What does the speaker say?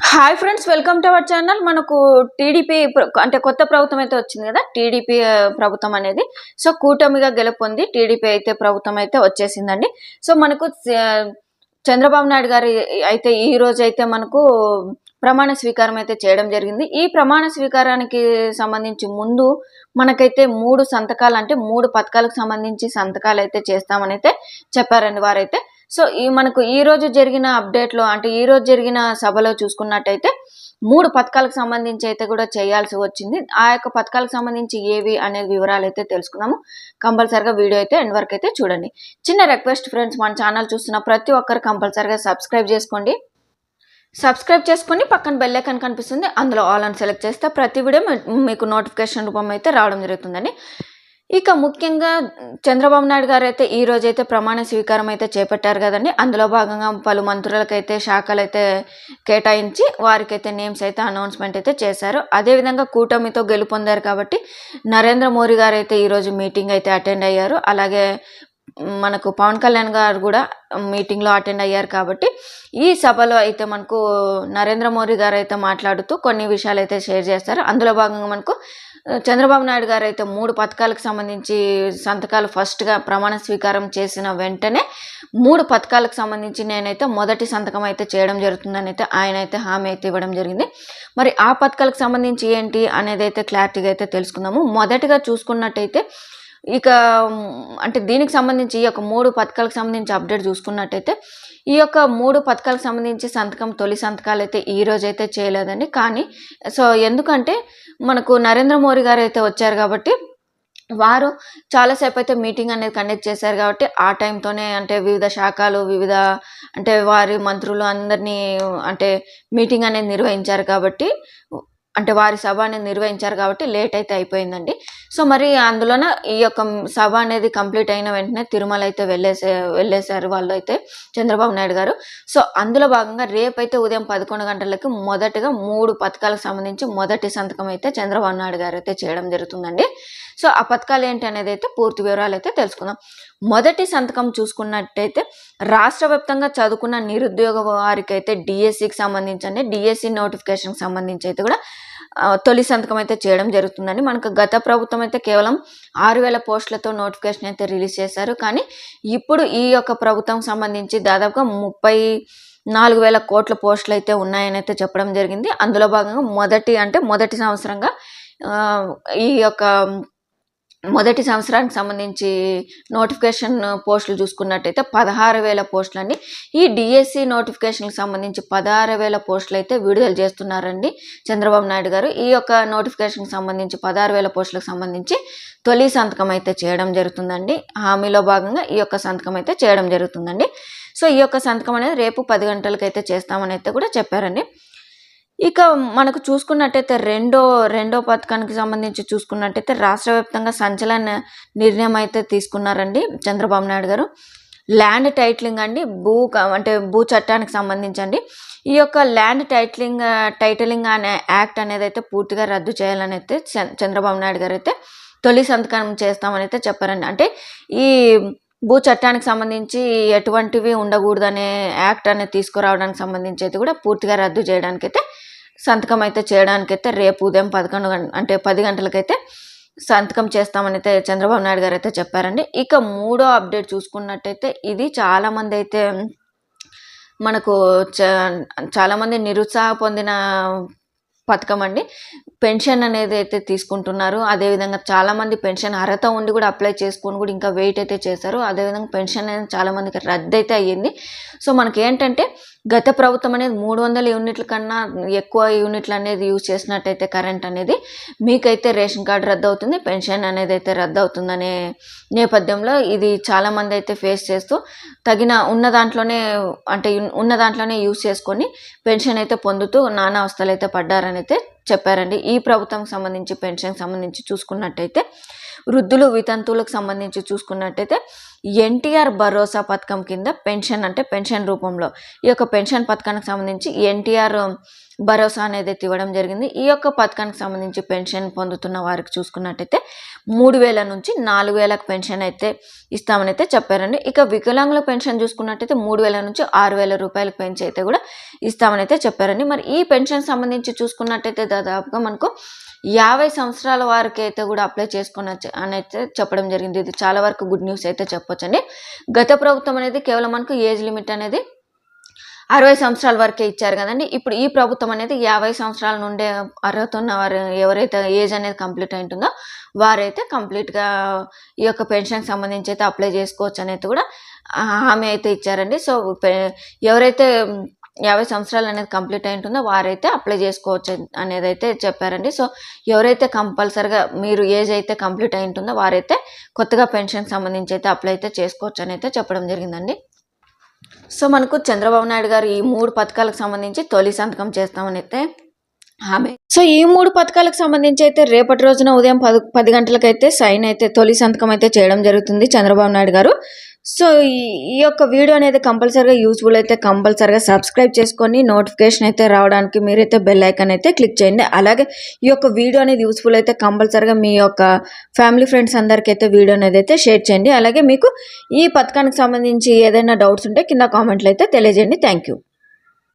Hi friends welcome to our channel. మనకు TDP అంటే కొత్త ప్రభుత్వం అయితే వచ్చింది కదా టీడీపీ ప్రభుత్వం అనేది. సో కూటమిగా గెలుపొంది టీడీపీ అయితే ప్రభుత్వం అయితే వచ్చేసిందండి. సో మనకు చంద్రబాబు నాయుడు గారి అయితే ఈ రోజు అయితే మనకు ప్రమాణ స్వీకారం అయితే చేయడం జరిగింది. ఈ ప్రమాణ స్వీకారానికి సంబంధించి ముందు మనకైతే మూడు సంతకాలు అంటే మూడు పథకాలకు సంబంధించి సంతకాలు అయితే చేస్తామని అయితే చెప్పారండి వారైతే. సో ఈ మనకు ఈ రోజు జరిగిన అప్డేట్లో అంటే ఈ రోజు జరిగిన సభలో చూసుకున్నట్టయితే మూడు పథకాలకు సంబంధించి అయితే కూడా చేయాల్సి వచ్చింది. ఆ యొక్క పథకాలకు సంబంధించి ఏవి అనే వివరాలు అయితే తెలుసుకుందాము. కంపల్సరిగా వీడియో అయితే ఎండ్ వరకు అయితే చూడండి. చిన్న రిక్వెస్ట్ ఫ్రెండ్స్ మన ఛానల్ చూస్తున్న ప్రతి ఒక్కరు కంపల్సరిగా సబ్స్క్రైబ్ చేసుకోండి. సబ్స్క్రైబ్ చేసుకొని పక్కన బెల్ ఐకాన్ కనిపిస్తుంది. అందులో ఆల్ అని సెలెక్ట్ చేస్తే ప్రతి వీడియో మీకు నోటిఫికేషన్ రూపం అయితే రావడం జరుగుతుందండి. ఇక ముఖ్యంగా చంద్రబాబు నాయుడు గారు అయితే ఈ రోజు అయితే ప్రమాణ స్వీకారం అయితే చేపట్టారు కదండి. అందులో భాగంగా పలు మంత్రులకైతే శాఖలు అయితే కేటాయించి వారికైతే నేమ్స్ అయితే అనౌన్స్మెంట్ అయితే చేశారు. అదేవిధంగా కూటమితో గెలుపొందారు కాబట్టి నరేంద్ర మోడీ గారు అయితే ఈరోజు మీటింగ్ అయితే అటెండ్ అయ్యారు. అలాగే మనకు పవన్ కళ్యాణ్ గారు కూడా మీటింగ్లో అటెండ్ అయ్యారు కాబట్టి ఈ సభలో అయితే మనకు నరేంద్ర మోడీ గారు అయితే మాట్లాడుతూ కొన్ని విషయాలు అయితే షేర్ చేస్తారు. అందులో భాగంగా మనకు చంద్రబాబు నాయుడు గారు అయితే మూడు పథకాలకు సంబంధించి సంతకాలు ఫస్ట్గా ప్రమాణ స్వీకారం చేసిన వెంటనే మూడు పథకాలకు సంబంధించి నేనైతే మొదటి సంతకం అయితే చేయడం జరుగుతుందని అయితే ఆయన అయితే హామీ అయితే ఇవ్వడం జరిగింది. మరి ఆ పథకాలకు సంబంధించి ఏంటి అనేది అయితే క్లారిటీగా అయితే తెలుసుకుందాము. మొదటిగా చూసుకున్నట్టయితే ఇక అంటే దీనికి సంబంధించి ఈ యొక్క మూడు పథకాలకు సంబంధించి అప్డేట్ చూసుకున్నట్టయితే ఈ యొక్క మూడు పథకాలకు సంబంధించి సంతకం తొలి సంతకాలు అయితే ఈ రోజు అయితే చేయలేదండి. కానీ సో ఎందుకంటే మనకు నరేంద్ర మోడీ గారు అయితే వచ్చారు కాబట్టి వారు చాలాసేపు అయితే మీటింగ్ అనేది కండక్ట్ చేశారు కాబట్టి ఆ టైంతోనే అంటే వివిధ శాఖలు వివిధ అంటే వారి మంత్రులు అందరినీ అంటే మీటింగ్ అనేది నిర్వహించారు కాబట్టి అంటే వారి సభ అనేది నిర్వహించారు కాబట్టి లేట్ అయితే అయిపోయిందండి. సో మరి అందులోన ఈ యొక్క సభ అనేది కంప్లీట్ అయిన వెంటనే తిరుమల అయితే వెళ్ళేసే వెళ్ళేశారు వాళ్ళు అయితే చంద్రబాబు నాయుడు గారు. సో అందులో భాగంగా రేపైతే ఉదయం పదకొండు గంటలకి మొదటగా మూడు పథకాలకు సంబంధించి మొదటి సంతకం అయితే చంద్రబాబు నాయుడు గారు అయితే చేయడం జరుగుతుందండి. సో ఆ పథకాలు ఏంటి అనేది అయితే పూర్తి వివరాలు అయితే తెలుసుకుందాం. మొదటి సంతకం చూసుకున్నట్టయితే రాష్ట్ర వ్యాప్తంగా చదువుకున్న నిరుద్యోగ వారికి అయితే డిఎస్సికి సంబంధించి డిఎస్సి నోటిఫికేషన్కి సంబంధించి అయితే కూడా తొలి సంతకం అయితే చేయడం జరుగుతుందండి. మనకు గత ప్రభుత్వం అయితే కేవలం ఆరు వేల పోస్టులతో నోటిఫికేషన్ అయితే రిలీజ్ చేశారు. కానీ ఇప్పుడు ఈ యొక్క ప్రభుత్వం సంబంధించి దాదాపుగా ముప్పై నాలుగు వేల కోట్ల పోస్టులు అయితే ఉన్నాయని అయితే చెప్పడం జరిగింది. అందులో భాగంగా మొదటి అంటే మొదటి సంవత్సరంగా ఈ యొక్క మొదటి సంవత్సరానికి సంబంధించి నోటిఫికేషన్ పోస్టులు చూసుకున్నట్టయితే పదహారు వేల పోస్టులు అండి ఈ డిఎస్సి నోటిఫికేషన్కి సంబంధించి పదహారు వేల పోస్టులు అయితే విడుదల చేస్తున్నారండి చంద్రబాబు నాయుడు గారు. ఈ యొక్క నోటిఫికేషన్కి సంబంధించి పదహారు వేల పోస్టులకు సంబంధించి తొలి సంతకం అయితే చేయడం జరుగుతుందండి. హామీలో భాగంగా ఈ యొక్క సంతకం అయితే చేయడం జరుగుతుందండి. సో ఈ యొక్క సంతకం అనేది రేపు పది గంటలకైతే అయితే చేస్తామని అయితే కూడా చెప్పారండి. ఇక మనకు చూసుకున్నట్టయితే రెండో రెండో పథకానికి సంబంధించి చూసుకున్నట్టయితే రాష్ట్ర వ్యాప్తంగా సంచలన నిర్ణయం అయితే తీసుకున్నారండి చంద్రబాబు నాయుడు గారు. ల్యాండ్ టైటిలింగ్ అండి భూ క- అంటే భూ చట్టానికి సంబంధించండి. ఈ యొక్క ల్యాండ్ టైటిలింగ్ టైటిలింగ్ అనే యాక్ట్ అనేది అయితే పూర్తిగా రద్దు చేయాలని అయితే చంద్రబాబు నాయుడు గారు అయితే తొలి సంతకం చేస్తామని అయితే చెప్పారండి. అంటే ఈ భూ చట్టానికి సంబంధించి ఎటువంటివి ఉండకూడదనే యాక్ట్ అనేది తీసుకురావడానికి సంబంధించి అయితే కూడా పూర్తిగా రద్దు చేయడానికి అయితే సంతకం అయితే చేయడానికైతే రేపు ఉదయం పదకొండు గంట అంటే పది గంటలకైతే సంతకం చేస్తామని అయితే చంద్రబాబు నాయుడు గారు అయితే చెప్పారండి. ఇక మూడో అప్డేట్ చూసుకున్నట్టయితే ఇది చాలామంది అయితే మనకు చ- చాలామంది నిరుత్సాహ పొందిన పథకం అండి పెన్షన్ అనేది అయితే తీసుకుంటున్నారు. అదేవిధంగా చాలామంది పెన్షన్ అర్హత ఉండి కూడా అప్లై చేసుకొని కూడా ఇంకా వెయిట్ అయితే చేశారు. అదేవిధంగా పెన్షన్ అనేది చాలామందికి రద్దు అయితే అయ్యింది. సో మనకి ఏంటంటే గత ప్రభుత్వం అనేది మూడు వందల యూనిట్ల కన్నా ఎక్కువ యూనిట్లు అనేది యూజ్ చేసినట్టయితే కరెంట్ అనేది మీకైతే రేషన్ కార్డు రద్దు అవుతుంది పెన్షన్ అనేది అయితే రద్దు అవుతుందనే నేపథ్యంలో ఇది చాలామంది అయితే ఫేస్ చేస్తూ తగిన ఉన్న దాంట్లోనే అంటే ఉన్న దాంట్లోనే యూజ్ చేసుకొని పెన్షన్ అయితే పొందుతూ నానా అవస్థలు అయితే పడ్డారని అయితే చెప్పారండి. ఈ ప్రభుత్వం సంబంధించి పెన్షన్ సంబంధించి చూసుకున్నట్టయితే వృద్ధులు వితంతువులకు సంబంధించి చూసుకున్నట్టయితే ఎన్టీఆర్ భరోసా పథకం కింద పెన్షన్ అంటే పెన్షన్ రూపంలో ఈ యొక్క పెన్షన్ పథకానికి సంబంధించి ఎన్టీఆర్ భరోసా అనేది అయితే ఇవ్వడం జరిగింది. ఈ యొక్క పథకానికి సంబంధించి పెన్షన్ పొందుతున్న వారికి చూసుకున్నట్టయితే మూడు వేల నుంచి నాలుగు వేలకు పెన్షన్ అయితే ఇస్తామని అయితే చెప్పారండి. ఇక వికలాంగుల పెన్షన్ చూసుకున్నట్టయితే మూడు వేల నుంచి ఆరు వేల రూపాయలకు పెంచి అయితే కూడా ఇస్తామని అయితే చెప్పారండి. మరి ఈ పెన్షన్ సంబంధించి చూసుకున్నట్టయితే దాదాపుగా మనకు యాభై సంవత్సరాల వారికి అయితే కూడా అప్లై చేసుకున్న అని అయితే చెప్పడం జరిగింది. ఇది చాలా వరకు గుడ్ న్యూస్ అయితే చెప్పొచ్చండి. గత ప్రభుత్వం అనేది కేవలం మనకు ఏజ్ లిమిట్ అనేది అరవై సంవత్సరాల వరకే ఇచ్చారు కదండి. ఇప్పుడు ఈ ప్రభుత్వం అనేది యాభై సంవత్సరాల నుండే అర్హత ఉన్న వారు ఎవరైతే ఏజ్ అనేది కంప్లీట్ అయింటుందో వారైతే కంప్లీట్గా ఈ యొక్క పెన్షన్కి సంబంధించి అయితే అప్లై చేసుకోవచ్చు అనేది కూడా హామీ అయితే ఇచ్చారండి. సో ఎవరైతే యాభై సంవత్సరాలు అనేది కంప్లీట్ అయి ఉంటుందో వారైతే అప్లై చేసుకోవచ్చు అనేది అయితే చెప్పారండి. సో ఎవరైతే కంపల్సరిగా మీరు ఏజ్ అయితే కంప్లీట్ అయి ఉంటుందో వారైతే కొత్తగా పెన్షన్కి సంబంధించి అయితే అప్లై అయితే చేసుకోవచ్చు అని అయితే చెప్పడం జరిగిందండి. సో మనకు చంద్రబాబు నాయుడు గారు ఈ మూడు పథకాలకు సంబంధించి తొలి సంతకం చేస్తామని అయితే ఆమె సో ఈ మూడు పథకాలకు సంబంధించి అయితే రేపటి రోజున ఉదయం పది పది గంటలకైతే సైన్ అయితే తొలి సంతకం అయితే చేయడం జరుగుతుంది చంద్రబాబు నాయుడు గారు. సో ఈ ఈ యొక్క వీడియో అనేది కంపల్సరీగా యూస్ఫుల్ అయితే కంపల్సరీగా సబ్స్క్రైబ్ చేసుకొని నోటిఫికేషన్ అయితే రావడానికి మీరైతే బెల్ ఐకాన్ అయితే క్లిక్ చేయండి. అలాగే ఈ యొక్క వీడియో అనేది యూస్ఫుల్ అయితే కంపల్సరీగా మీ యొక్క ఫ్యామిలీ ఫ్రెండ్స్ అందరికీ అయితే వీడియో అనేది అయితే షేర్ చేయండి. అలాగే మీకు ఈ పథకానికి సంబంధించి ఏదైనా డౌట్స్ ఉంటే కింద కామెంట్లు అయితే తెలియజేయండి. Thank you